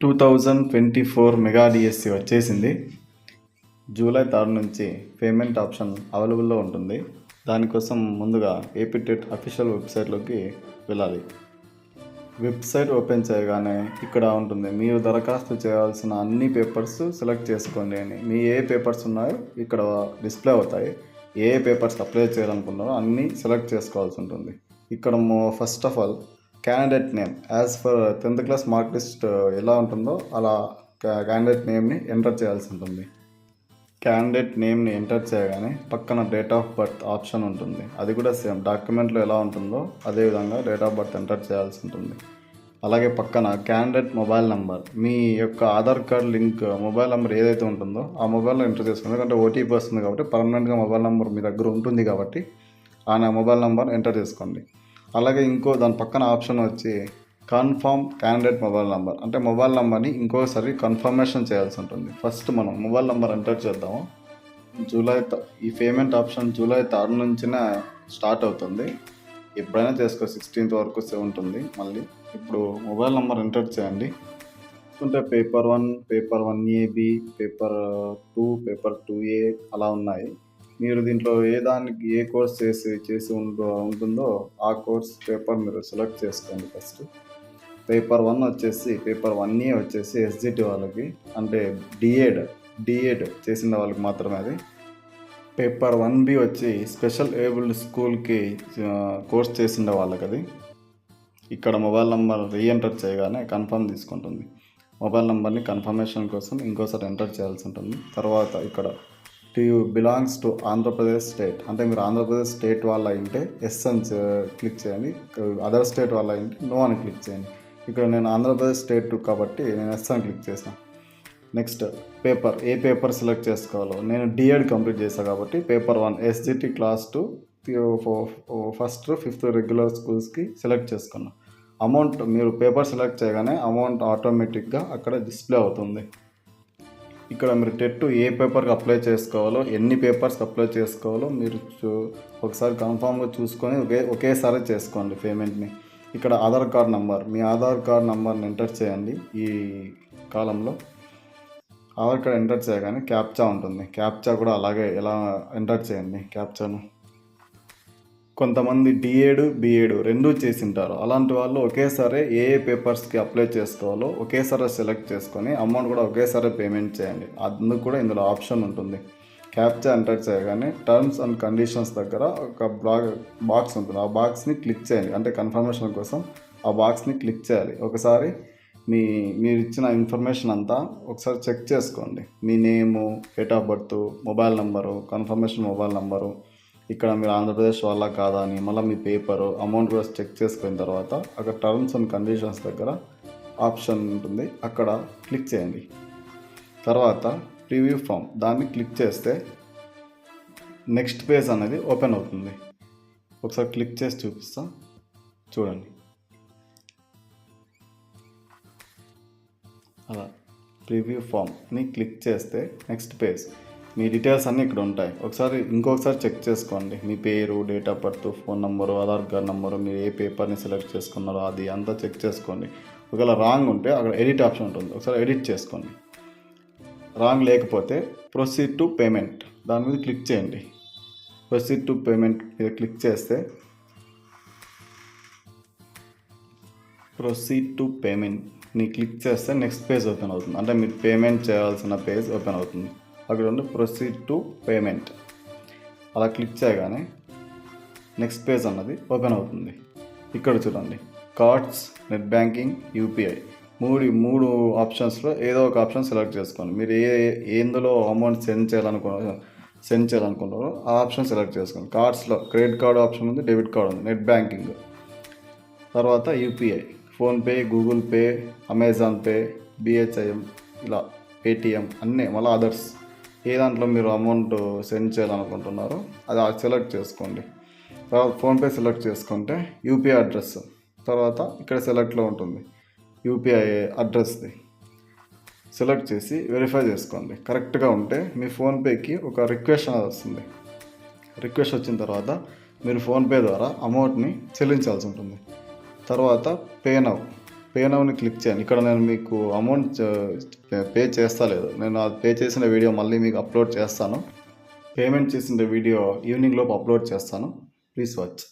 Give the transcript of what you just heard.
Two thousand twenty four mega DSC వచ్చేసింది. July third నుంచి payment option అవైలబుల్లో ఉంటుంది. దానికోసం ముందుగా ఏపీటెట్ అఫీషియల్ వెబ్సైట్లోకి వెళ్ళాలి. వెబ్సైట్ ఓపెన్ చేయగానే ఇక్కడ ఉంటుంది మీరు దరఖాస్తు చేయాల్సిన అన్ని పేపర్స్ సెలెక్ట్ చేసుకోండి అని. మీ ఏ పేపర్స్ ఉన్నాయో ఇక్కడ డిస్ప్లే అవుతాయి. ఏ ఏ పేపర్స్ అప్లై చేయాలనుకున్నారో అన్నీ సెలెక్ట్ చేసుకోవాల్సి ఉంటుంది. ఇక్కడ first of all candidate name as per tenth class mark list ఎలా ఉంటుందో అలా క్యాండిడేట్ నేమ్ని ఎంటర్ చేయాల్సి ఉంటుంది. క్యాండిడేట్ నేమ్ని ఎంటర్ చేయగానే పక్కన డేట్ ఆఫ్ బర్త్ ఆప్షన్ ఉంటుంది. అది కూడా సేమ్ డాక్యుమెంట్లో ఎలా ఉంటుందో అదే విధంగా డేట్ ఆఫ్ బర్త్ ఎంటర్ చేయాల్సి ఉంటుంది. అలాగే పక్కన క్యాండిడేట్ మొబైల్ నెంబర్ మీ యొక్క Aadhaar card link mobile number ఏదైతే ఉంటుందో ఆ మొబైల్లో ఎంటర్ చేసుకోండి ఎందుకంటే ఓటీపీ వస్తుంది కాబట్టి పర్మనెంట్గా మొబైల్ నెంబర్ మీ దగ్గర ఉంటుంది కాబట్టి ఆ మొబైల్ నెంబర్ ఎంటర్ చేసుకోండి. అలాగే ఇంకో దాని పక్కన ఆప్షన్ వచ్చి కన్ఫర్మ్ క్యాండిడేట్ మొబైల్ నెంబర్ అంటే మొబైల్ నెంబర్ని ఇంకోసారి కన్ఫర్మేషన్ చేయాల్సి ఉంటుంది. ఫస్ట్ మనం మొబైల్ నెంబర్ ఎంటర్ చేద్దాము. జూలై ఈ పేమెంట్ ఆప్షన్ జూలై థర్డ్ నుంచిన స్టార్ట్ అవుతుంది. ఎప్పుడైనా చేసుకో సిక్స్టీన్త్ వరకు ఉంటుంది. మళ్ళీ ఇప్పుడు మొబైల్ నెంబర్ ఎంటర్ చేయండి. అంటే paper one paper one A B paper two paper two A అలా ఉన్నాయి. మీరు దీంట్లో ఏ దానికి ఏ కోర్స్ చేసి చేసి ఉందో ఉంటుందో ఆ కోర్స్ పేపర్ మీరు సెలెక్ట్ చేసుకోండి ఫస్ట్. పేపర్ వన్ వచ్చేసి పేపర్ వన్ ఏ వచ్చేసి ఎస్జిటి వాళ్ళకి అంటే డిఎడ్ డిఎడ్ చేసిన వాళ్ళకి మాత్రమే అది. పేపర్ వన్ బి వచ్చి స్పెషల్ ఏబుల్డ్ స్కూల్కి కోర్స్ చేసిన వాళ్ళకి అది. ఇక్కడ మొబైల్ నెంబర్ రీఎంటర్ చేయగానే కన్ఫర్మ్ తీసుకుంటుంది. మొబైల్ నెంబర్ని కన్ఫర్మేషన్ కోసం ఇంకోసారి ఎంటర్ చేయాల్సి ఉంటుంది. తర్వాత ఇక్కడ to you belongs to Andhra Pradesh state. అంటే మీరు ఆంధ్రప్రదేశ్ స్టేట్ వాళ్ళ అయింటే ఎస్ అని క్లిక్ చేయండి. అదర్ స్టేట్ వాళ్ళ అయింటే నో అని క్లిక్ చేయండి. ఇక్కడ నేను ఆంధ్రప్రదేశ్ స్టేట్ కాబట్టి నేను ఎస్ అని క్లిక్ చేసాను. నెక్స్ట్ పేపర్ ఏ పేపర్ సెలెక్ట్ చేసుకోవాలో. నేను డిఎడ్ కంప్లీట్ చేశాను కాబట్టి paper one SGT class two first fifth regular స్కూల్స్కి సెలెక్ట్ చేసుకున్నాను అమౌంట్ మీరు పేపర్ సెలెక్ట్ చేయగానే అమౌంట్ ఆటోమేటిక్గా అక్కడ డిస్ప్లే అవుతుంది. ఇక్కడ మీరు టెట్ ఏ పేపర్కి అప్లై చేసుకోవాలో ఎన్ని పేపర్స్కి అప్లై చేసుకోవాలో మీరు చూ- ఒకసారి కన్ఫామ్గా చూసుకొని ఒకే ఒకేసారి చేసుకోండి పేమెంట్ని. ఇక్కడ ఆధార్ కార్డ్ నంబర్ మీ ఆధార్ కార్డ్ నంబర్ని ఎంటర్ చేయండి ఈ కాలంలో. ఆధార్ కార్డ్ ఎంటర్ చేయగానే క్యాప్చా ఉంటుంది. క్యాప్చా కూడా అలాగే ఎలా ఎంటర్ చేయండి క్యాప్చాను. కొంతమంది డిఏడు బిఏడు రెండూ చేసింటారు. అలాంటి వాళ్ళు ఒకేసారి ఏ ఏ పేపర్స్కి అప్లై చేసుకోవాలో ఒకేసారి సెలెక్ట్ చేసుకొని అమౌంట్ కూడా ఒకేసారి పేమెంట్ చేయండి. అందుకు కూడా ఇందులో ఆప్షన్ ఉంటుంది. క్యాప్చా ఎంటర్ చేయగానే టర్మ్స్ అండ్ కండిషన్స్ దగ్గర ఒక బ్లాగ్ బాక్స్ ఉంటుంది. ఆ బాక్స్ని క్లిక్ చేయండి. అంటే కన్ఫర్మేషన్ కోసం ఆ బాక్స్ని క్లిక్ చేయాలి. ఒకసారి మీ మీరు ఇచ్చిన ఇన్ఫర్మేషన్ అంతా ఒకసారి చెక్ చేసుకోండి. మీ name date of birth mobile number confirmation mobile number ఇక్కడ మీరు ఆంధ్రప్రదేశ్ వాళ్ళ కాదా అని మళ్ళీ మీ పేపరు అమౌంట్ కూడా చెక్ చేసుకున్న తర్వాత అక్కడ టర్మ్స్ అండ్ కండిషన్స్ దగ్గర ఆప్షన్ ఉంటుంది. అక్కడ క్లిక్ చేయండి. తర్వాత ప్రివ్యూ ఫామ్ దాన్ని క్లిక్ చేస్తే నెక్స్ట్ పేజ్ అనేది ఓపెన్ అవుతుంది. ఒకసారి క్లిక్ చేసి చూపిస్తా. చూడండి. అలా ప్రివ్యూ ఫామ్ని క్లిక్ చేస్తే నెక్స్ట్ పేజ్. మీ డీటెయిల్స్ అన్నీ ఇక్కడ ఉంటాయి. ఒకసారి ఇంకొకసారి చెక్ చేసుకోండి. మీ పేరు date of birth phone number Aadhaar card number మీరు ఏ పేపర్ని సెలెక్ట్ చేసుకున్నారో అది అంతా చెక్ చేసుకోండి. ఒకవేళ రాంగ్ ఉంటే అక్కడ ఎడిట్ ఆప్షన్ ఉంటుంది. ఒకసారి ఎడిట్ చేసుకోండి. రాంగ్ లేకపోతే ప్రొసీడ్ టు పేమెంట్ దాని మీద క్లిక్ చేయండి. ప్రొసీడ్ టు పేమెంట్ మీద క్లిక్ చేస్తే ప్రొసీడ్ టు పేమెంట్ని క్లిక్ చేస్తే నెక్స్ట్ పేజ్ ఓపెన్ అవుతుంది. అంటే మీరు పేమెంట్ చేయాల్సిన పేజ్ ఓపెన్ అవుతుంది. అక్కడ ఉండి ప్రొసీడ్ టు పేమెంట్ అలా క్లిక్ చేయగానే నెక్స్ట్ పేజ్ అన్నది ఓపెన్ అవుతుంది. ఇక్కడ చూడండి. కార్డ్స్ నెట్ బ్యాంకింగ్ యూపీఐ మూడు మూడు ఆప్షన్స్లో ఏదో ఒక ఆప్షన్ సెలెక్ట్ చేసుకోండి. మీరు ఏ ఎందులో అమౌంట్ సెండ్ చేయాలనుకున్నారో సెండ్ చేయాలనుకుంటారో ఆ ఆప్షన్ సెలెక్ట్ చేసుకోండి. కార్డ్స్లో క్రెడిట్ కార్డ్ ఆప్షన్ ఉంది డెబిట్ కార్డ్ ఉంది నెట్ బ్యాంకింగ్ తర్వాత UPI PhonePe Google Pay Amazon Pay BHIM ఇలా పేటిఎం అన్నీ మళ్ళీ అదర్స్ ఏ దాంట్లో మీరు అమౌంట్ సెండ్ చేయాలనుకుంటున్నారో అది సెలెక్ట్ చేసుకోండి. తర్వాత ఫోన్పే సెలెక్ట్ చేసుకుంటే యూపీఐ అడ్రస్ తర్వాత ఇక్కడ సెలెక్ట్లో ఉంటుంది యూపీఐ అడ్రస్ది సెలెక్ట్ చేసి వెరిఫై చేసుకోండి. కరెక్ట్గా ఉంటే మీ ఫోన్పేకి ఒక రిక్వెస్ట్ అనేది వస్తుంది. రిక్వెస్ట్ వచ్చిన తర్వాత మీరు ఫోన్పే ద్వారా అమౌంట్ని చెల్లించాల్సి ఉంటుంది. తర్వాత పే నవ్ పే నౌని క్లిక్ చేయండి. ఇక్కడ నేను మీకు అమౌంట్ పే చేస్తా లేదు. నేను అది పే చేసిన వీడియో మళ్ళీ మీకు అప్లోడ్ చేస్తాను. పేమెంట్ చేసిన వీడియో ఈవినింగ్ లోపు అప్లోడ్ చేస్తాను. Please watch.